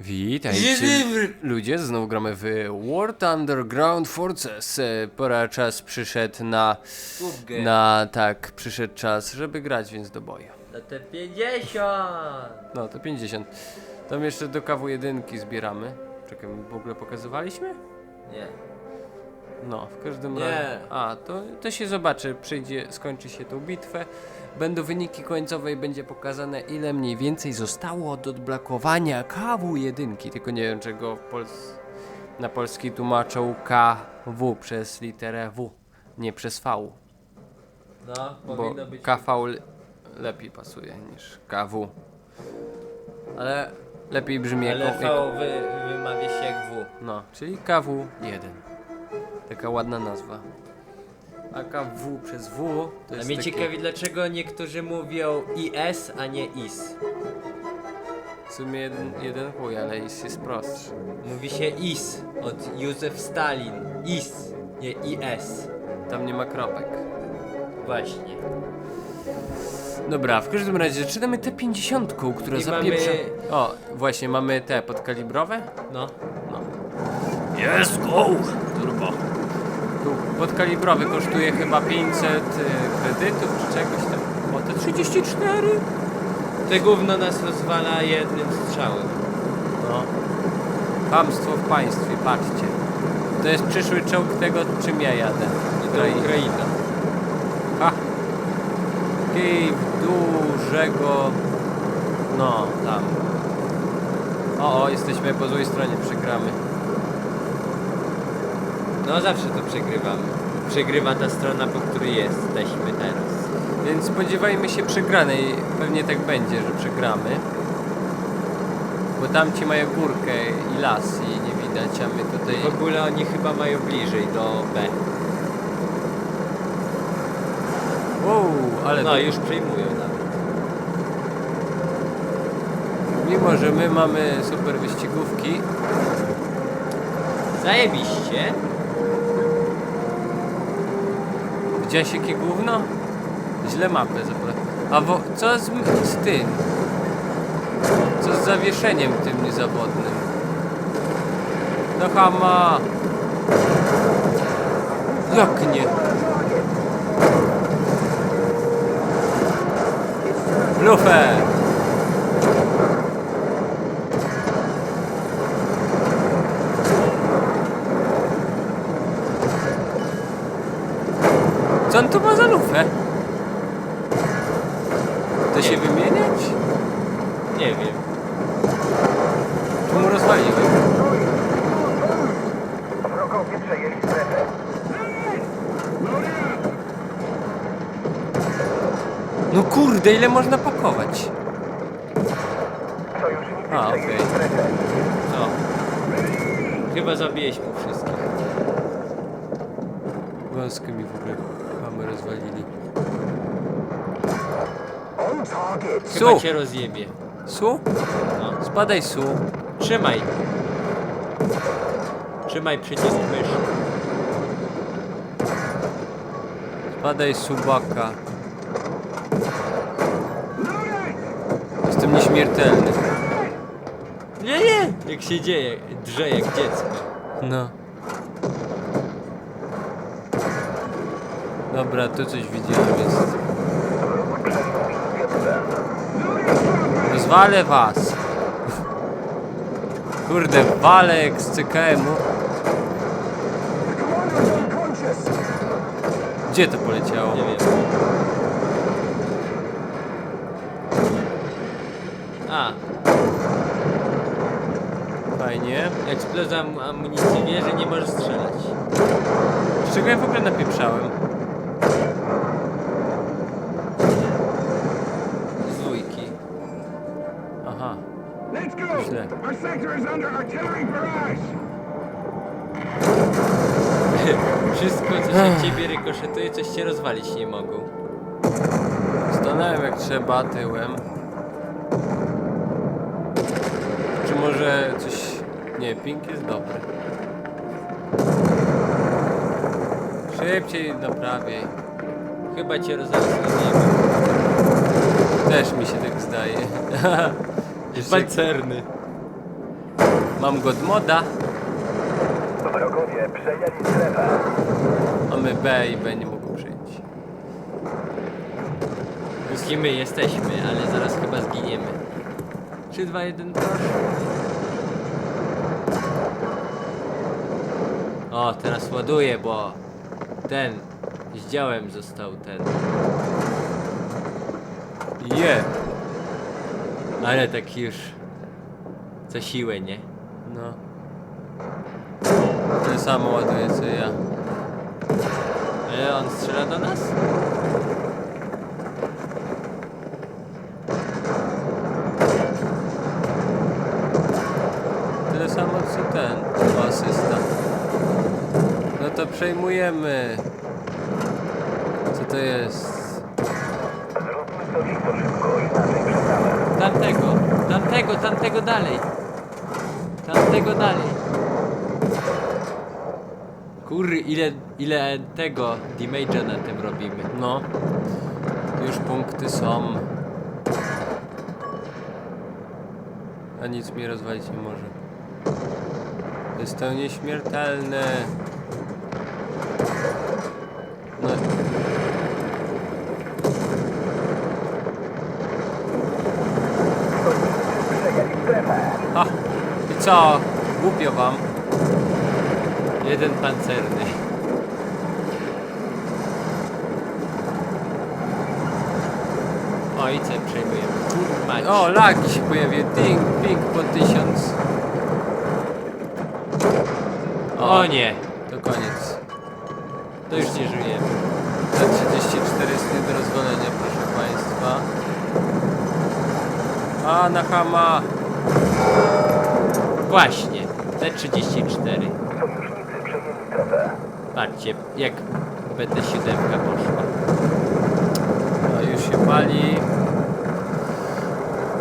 Witajcie ludzie, znowu gramy w World Underground Forces. E, Pora czas przyszedł na, na, tak, przyszedł czas, żeby grać więc do boju. Na te 50! No to 50. Tam jeszcze do kawu jedynki zbieramy. Czekaj, my w ogóle pokazywaliśmy? Nie. No, w każdym Nie. razie. A, to, to się zobaczy, przyjdzie, skończy się tą bitwę. Będą wyniki końcowe i będzie pokazane ile mniej więcej zostało do odblokowania kawu jedynki. Tylko nie wiem czego Pols na polski tłumaczą KW przez literę W, nie przez V. No, Bo powinno być. KV le- lepiej pasuje niż KW. Ale lepiej brzmi Ale jako, V wy, wymawia się jak W. No, czyli KW1. Taka ładna nazwa. A KW przez W to A jest mnie takie, ciekawi dlaczego niektórzy mówią IS, a nie IS. w sumie jeden, jeden chuj, ale jest, jest prostszy. Mówi się IS od Józef Stalin. IS, nie IS. Tam nie ma kropek. Właśnie. Dobra, w każdym razie zaczynamy tę 50, która I zapieprza... mamy- O, właśnie, mamy te podkalibrowe? No. No. Jest go! Turbo. Podkalibrowy kosztuje chyba 500 y, kredytów czy czegoś tam. O, te 34? Te gówno nas rozwala jednym strzałem. No. Hamstwo w państwie, patrzcie. To jest przyszły czołg tego, czym ja jadę. Ukraina. Ukraina. Ha! Kijów dużego... No, tam. O, o, jesteśmy po złej stronie, przegramy. No zawsze to przegrywamy. Przegrywa ta strona, po której jesteśmy teraz. Więc spodziewajmy się przegranej. Pewnie tak będzie, że przegramy. Bo tamci mają górkę i las i nie widać, a my tutaj... W ogóle oni chyba mają bliżej do B. Wow, ale No już przejmują nawet. mimo, że my mamy super wyścigówki, Zajebiście. Widziałeś jakie gówno? Źle mapę zapra... A wo... co z, z tym? Co z zawieszeniem tym niezawodnym? No hama! Jak nie? Lufę! Co on tu ma za lufę? To się wymieniać? Nie wiem. Czy mu rozwaliłem? Wrogowie przejęli strefę. No kurde, ile można pakować? Sojusznicy A, przejęli okej. strefę. Co? Chyba zabijeśmy wszystkich. Wąskie mi w ogóle Target. Chyba Su! cię rozjebie. Su? No. Spadaj su. Trzymaj. Trzymaj przycisk myszy. Spadaj subaka. Jestem nieśmiertelny. Nie, nie! Jak się dzieje, drze jak dziecko. No. Dobra, tu coś widziałem jest. Rozwalę was. Kurde, walę jak z CKM-u. Gdzie to poleciało? Nie wiem. A, Fajnie. eksplozja am- amunicji wie, że nie możesz strzelać. Z czego ja w ogóle napieprzałem? Się ciebie rykoszetuje, coś cię rozwalić nie mogą. Stanąłem jak trzeba tyłem. Czy może coś... Nie, ping jest dobry. Szybciej naprawiej. Chyba cię rozjebie. Też mi się tak zdaje. Pancerny. Mam go od moda. Wrogowie przejęli strefę. Mamy B i B nie mogą przyjąć. Kim my jesteśmy, ale zaraz chyba zginiemy. 3, 2, 1, proszę. O, teraz ładuję, bo ten z działem został ten. Je! Ale tak już co siłę, nie? No. Tyle samo ładuje co ja. Ale on strzela do nas? Tyle samo co ten. O, asysta. No to przejmujemy. Co to jest? Zróbmy to szybko, inaczej przegramy. Tamtego, tamtego, tamtego dalej. Tamtego dalej. Kur, ile, ile tego damage'a na tym robimy. No. Już punkty są. A nic mi rozwalić nie może. Jest to nieśmiertelne. No. Przejęli strefę. A! I co? Głupio wam. Jeden pancerny. O i co przejmujemy? Kurmać. O, lagi się pojawiły. Ding, ping po tysiąc. o nie, To koniec. to już nie żyjemy. T34 jest nie do rozwalenia, proszę państwa. A, na hama! Właśnie, T34. Sojusznicy przejęli strefę. Patrzcie, jak BT7 poszła. A już się pali.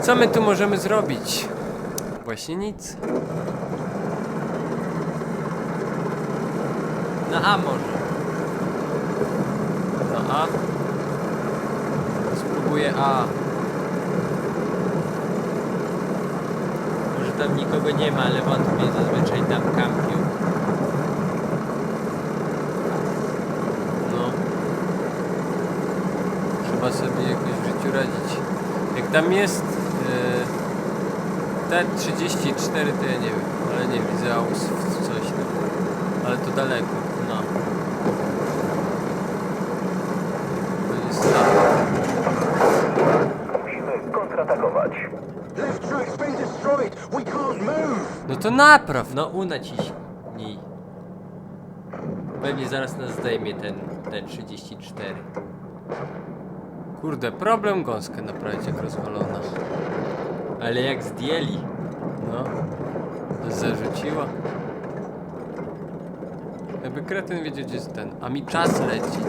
Co my tu możemy zrobić? Właśnie nic. Na A może. No A. Spróbuję A. Może tam nikogo nie ma, ale wątpię, zazwyczaj tam kampił. No. Trzeba sobie jakoś w życiu radzić. Jak tam jest yy, T34, to ja nie wiem, ale nie widzę aus coś tam. Ale to daleko. No. To jest tam. Musimy kontratakować. Left track's been destroyed. We can't move. No to napraw! No unaciśnij. Pewnie zaraz nas zdejmie ten T34. Kurde, problem gąskę naprawić jak rozwalona. Ale jak zdjęli. No. Zarzuciła. Jakby kretyn wiedzieć gdzie jest ten. A mi czas leci.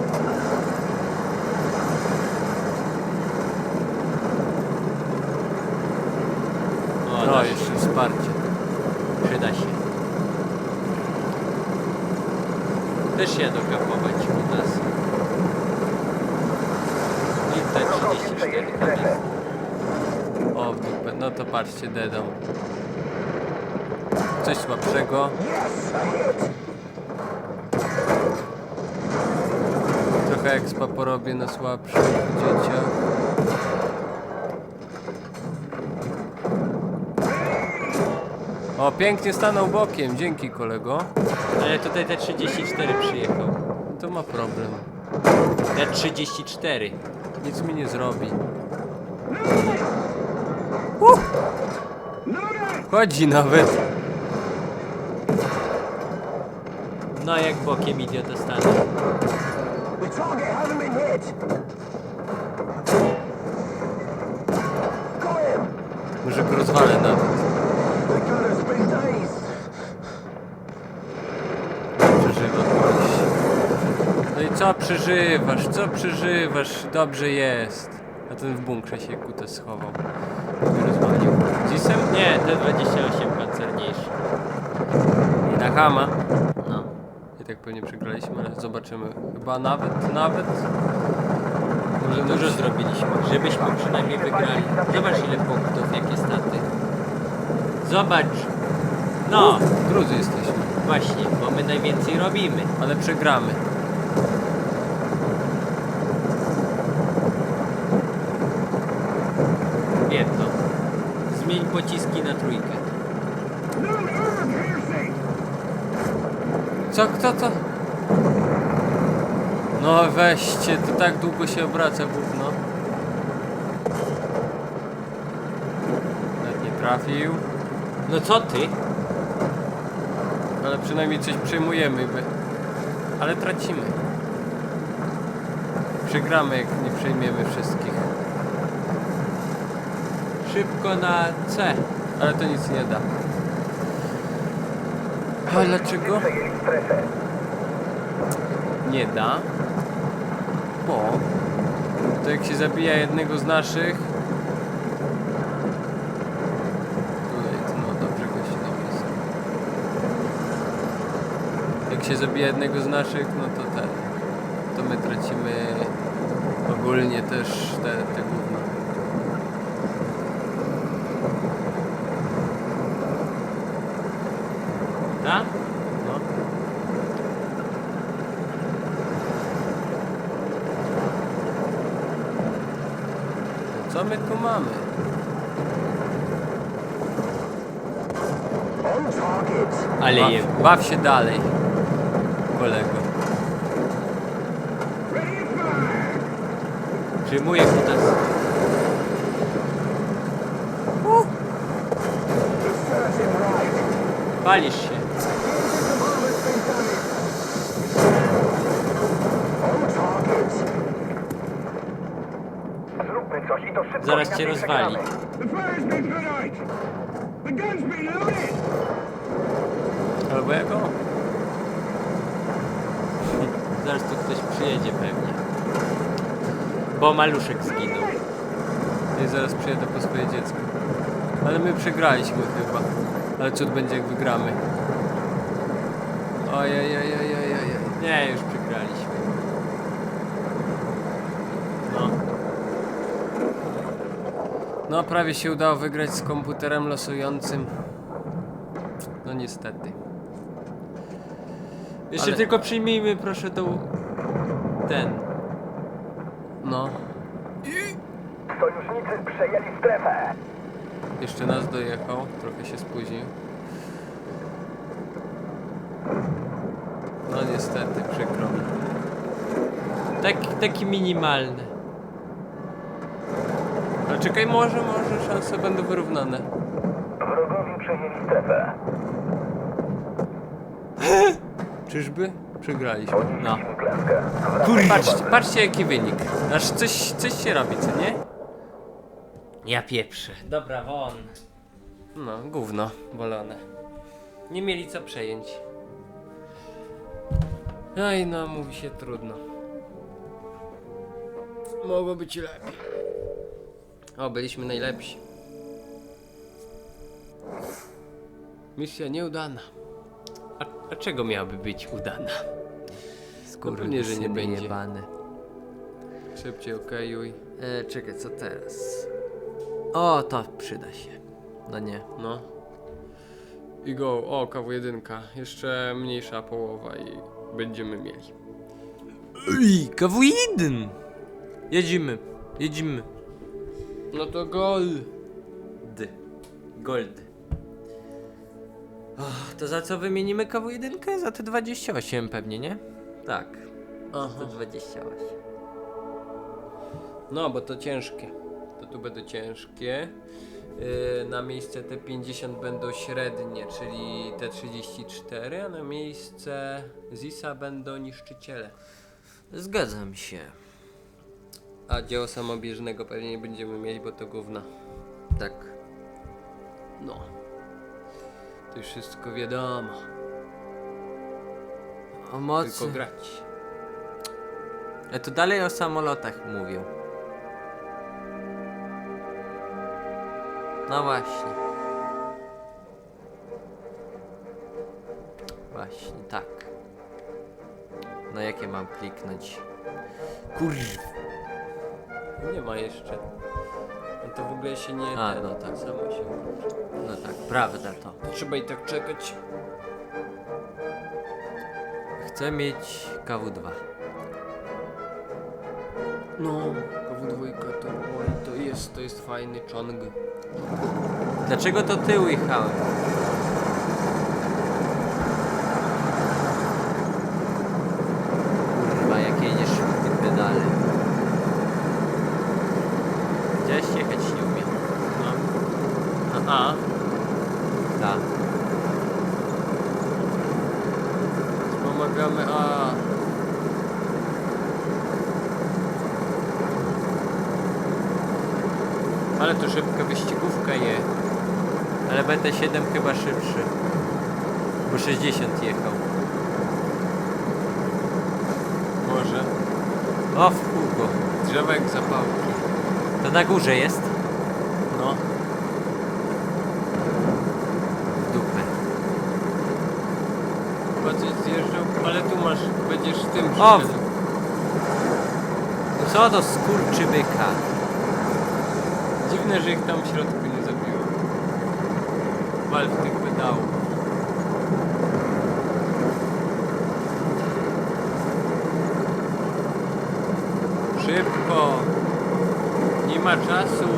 O, No, jeszcze wsparcie. przyda się. Też jadą kapować u nas. I T34 tam jest. O, w dupę. No to patrzcie, dedam. Coś słabszego. Trochę expa porobię na słabszych dzieciach. O, pięknie stanął bokiem. Dzięki, kolego. Ale tutaj T34 przyjechał. To ma problem. T34. Nic mi nie zrobi. Chodzi nawet. No jak bokiem. Got him. Może go rozwalę nawet. Przeżywa koleś. No i co przeżywasz? Co przeżywasz? Dobrze jest. A ten w bunkrze się kutas schował. Nie, T28 pancerniejszy. I na hama. No. I tak pewnie przegraliśmy, ale zobaczymy. Chyba nawet, nawet. Może Dużo zrobiliśmy, żebyśmy przynajmniej wygrali. Zobacz ile punktów, jakie staty. Zobacz. No, Drudzy jesteśmy, właśnie, bo my najwięcej robimy. ale przegramy. Wiem to. Zmień pociski trójkę. Co, kto to? No weźcie, to tak długo się obraca gówno. Nawet nie trafił, No co ty? ale przynajmniej coś przejmujemy. By... Ale tracimy. Przegramy, jak nie przejmiemy wszystkich. Szybko na C. Ale to nic nie da. A dlaczego? Nie da. Bo to jak się zabija jednego z naszych. Jak się zabija jednego z naszych, no to ten. To my tracimy ogólnie też te, te gówno. Tak? No. To Co my tu mamy? Ale Baw, je. baw się dalej, kolego. Przyjmuję kutas. Palisz się. Been loaded! Albo jako? Zaraz tu ktoś przyjedzie pewnie. Bo maluszek zginął. I zaraz przyjedę po swoje dziecko. Ale my przegraliśmy chyba. Ale cud będzie jak wygramy. Ojej, Nie, już przegraliśmy. No. No prawie się udało wygrać z komputerem losującym. No niestety. Jeszcze Ale- tylko przyjmijmy proszę tą... Ten. No, Sojusznicy przejęli strefę! jeszcze nas dojechał, trochę się spóźnił. No niestety, przykro mi. Taki, taki minimalny. Ale czekaj, może, może szanse będą wyrównane. Wrogowie przejęli strefę. Czyżby? Przegraliśmy. No. klęskę. Patrzcie, patrzcie jaki wynik. Aż coś, coś się robi, co nie? Ja pieprzę. Dobra, won. No, gówno, wolone. Nie mieli co przejąć. Ej, no, mówi się trudno. Mogło być lepiej. O, byliśmy najlepsi. Misja nieudana. A, a czego miałaby być udana? pewnie, że nie będzie. Jebane. Szybciej, okejuj. E, czekaj, co teraz? O, to przyda się. No nie. No. I go, o, KW1. Jeszcze mniejsza połowa i będziemy mieli. Ej, KW1! Jedziemy, jedziemy. No to gol. D. Gold. to za co wymienimy KW1? Za te 28 pewnie, nie? Tak. Aha. To 28. No, bo to ciężkie. To tu będą ciężkie. Yy, na miejsce te 50 będą średnie, czyli te 34, a na miejsce Zisa będą niszczyciele. Zgadzam się. A dzieło samobieżnego pewnie nie będziemy mieli, bo to gówna. Tak. No. To już wszystko wiadomo. O mocy. Tylko grać. A to dalej o samolotach mówią. No właśnie. Właśnie, tak. No jakie mam kliknąć? Kurw. Nie ma jeszcze. to w ogóle się nie... A, ten, no tak. Samo się... No tak, prawda to. Trzeba i tak czekać. Chcę mieć KW2. No, KW2 to, oj, to jest, to jest fajny chong. Dlaczego to tył jechałem? T7 chyba szybszy. Bo 60 jechał. Może. O, w kółko. Drzewek zapałki. To na górze jest? No. Dupę. Chyba coś zjeżdżał, ale tu masz, będziesz w tym O! w- przyszedł. Co do skurczybyka? Dziwne, że ich tam w środku Wal w tych pedałów. Szybko! Nie ma czasu!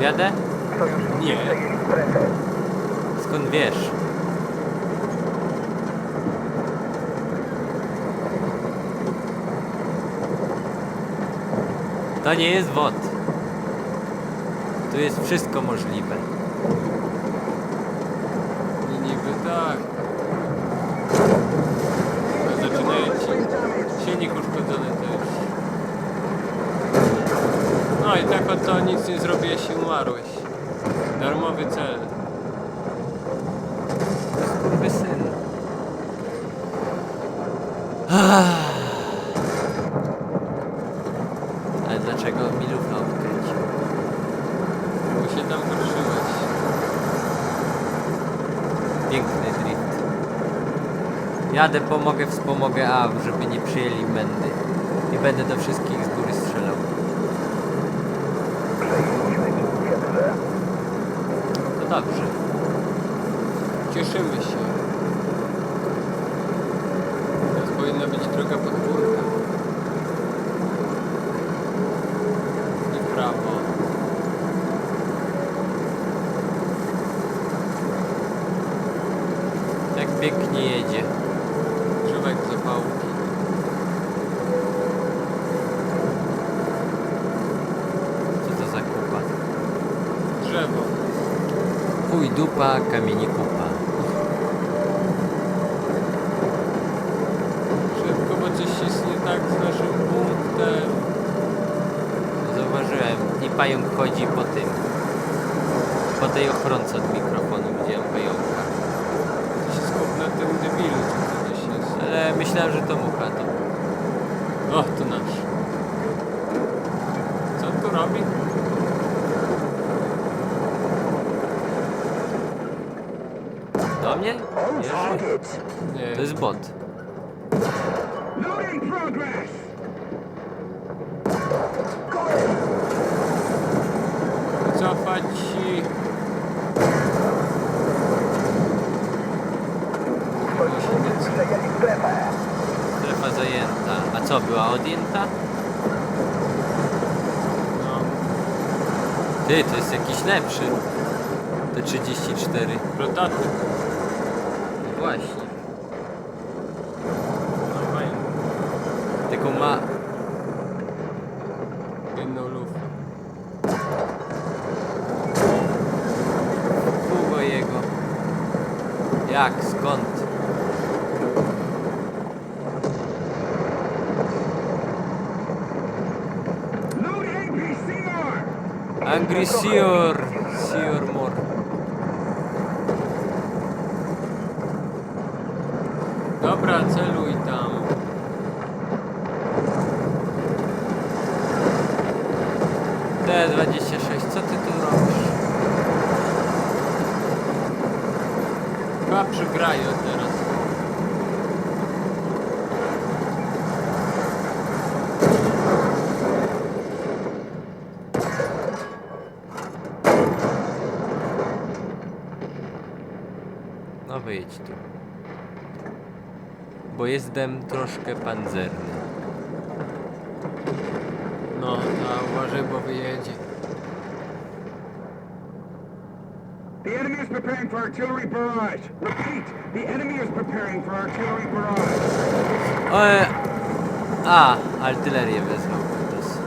Jadę? Nie! Skąd wiesz? To nie jest WOD. Tu jest wszystko możliwe. Nie niby tak. A Zaczynają ci silnik uszkodzony też. No i tak oto nic nie zrobiłeś i umarłeś. Darmowy cel. Skurwysyn. Ale dlaczego Milufa odkręcił? Bo się tam ruszyłeś. Piękny drift. Jadę, pomogę, wspomogę A, żeby nie przyjęli mędy. I będę do wszystkich z góry strzelał. To dobrze. Cieszymy się. Teraz powinna być droga pod górkę. I w prawo. Jak pięknie jedzie. Drzewek zapałki. Co to za kupa? Drzewo. Chuj dupa, kamieni kupa. Szybko, bo coś jest nie tak z naszym punktem. Zauważyłem. I pająk chodzi po tym. Po tej ochronce od mikrofonu widziałem pająka. To się skup na tym debilu, co to gdzieś jest. Ale myślałem, że to mucha to. O, to nasz. Co on tu robi? Do mnie? Jerzy? Nie. To jest bot. Loading progress. Got him. Cofać i... Chyba się nie chce. Strefa zajęta. A co, była odjęta? No. Ty, to jest jakiś lepszy. To 34. Prototyp. No właśnie. No fajnie. Tylko ma... Jedną lufę. Hugo jego. Jak? Skąd? Агрессер. Tu. Bo jestem troszkę pancerny. No, a uważaj, bo wyjedzie. The enemy is preparing for artillery barrage. Repeat, the enemy is preparing for artillery barrage. O, e, a, artylerię wezwał Brutus.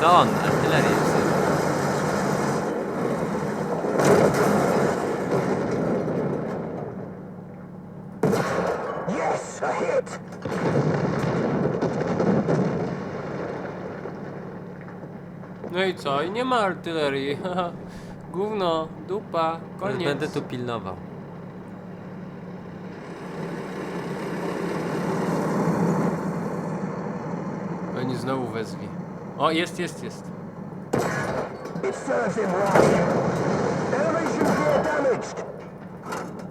To on, artylerię wzywał. Yes, a hit. No i co? I nie ma artylerii. Gówno, dupa, koniec. Będę tu pilnował. Pani znowu wezwie. O, jest, jest, jest. It serves him right. Elevation gear damaged.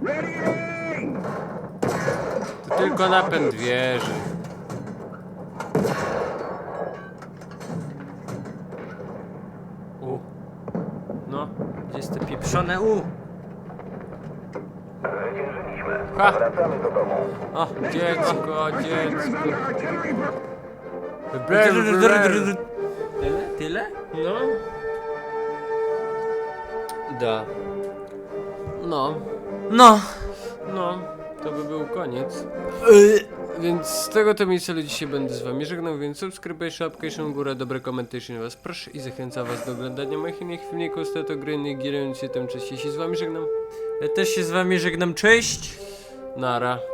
Ready! To tylko napęd wieży. U. No. Gdzie jest te pieprzone U? Ha! Wracamy do domu. O, dziecko, dziecko. Tyle? Tyle? No. Da. No. No. No. To by był koniec. Więc z tego to miejsca dzisiaj będę z wami żegnał, więc subskrybuj, łapkę w górę, dobre komentarze was proszę i zachęcam was do oglądania moich innych filmików z to gry, nie gierując się tam częściej się z wami żegnam. Ja też się z wami żegnam, cześć! Nara.